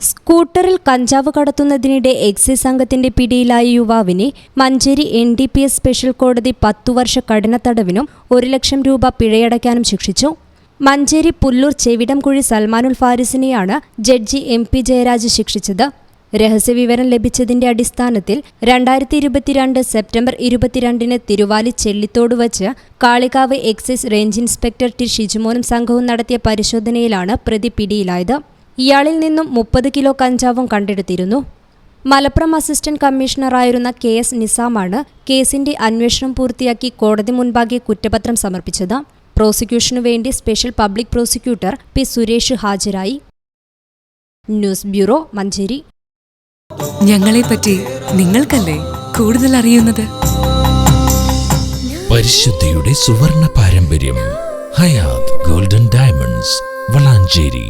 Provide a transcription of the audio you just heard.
സ്കൂട്ടറിൽ കഞ്ചാവ് കടത്തുന്നതിനിടെ എക്സൈസ് സംഘത്തിന്റെ പിടിയിലായ യുവാവിനെ Manjeri N D P S special കോടതി പത്തു വർഷ കഠിന തടവിനും ഒരു ലക്ഷം രൂപ പിഴയടയ്ക്കാനും ശിക്ഷിച്ചു. മഞ്ചേരി പുല്ലൂർ ചെവിടംകുഴി സൽമാനുൽ ഫാരിസിനെയാണ് ജഡ്ജി എം പി ജയരാജ് ശിക്ഷിച്ചത്. രഹസ്യവിവരം ലഭിച്ചതിന്റെ അടിസ്ഥാനത്തിൽ രണ്ടായിരത്തി ഇരുപത്തിരണ്ട് സെപ്റ്റംബർ ഇരുപത്തിരണ്ടിന് തിരുവാലി ചെല്ലിത്തോട് വച്ച് Kalikavu excise range inspector T. ഷിജുമോനും സംഘവും നടത്തിയ പരിശോധനയിലാണ് പ്രതി പിടിയിലായത്. ഇയാളിൽ നിന്നും മുപ്പത് കിലോ കഞ്ചാവും കണ്ടെടുത്തിരുന്നു. മലപ്പുറം അസിസ്റ്റന്റ് കമ്മീഷണറായിരുന്ന കെ എസ് നിസാമാണ് കേസിന്റെ അന്വേഷണം പൂർത്തിയാക്കി കോടതി മുൻപാകെ കുറ്റപത്രം സമർപ്പിച്ചത്. പ്രോസിക്യൂഷനു വേണ്ടി special public prosecutor P Suresh ഹാജരായി. News bureau Manjeri. ഞങ്ങളെ പറ്റി നിങ്ങൾക്കല്ലേ കൂടുതൽ അറിയുന്നത്? പരിശുദ്ധിയുടെ സുവർണ പാരമ്പര്യം ഹയാത് ഗോൾഡൻ ഡയമണ്ട്സ് വളാഞ്ചേരി.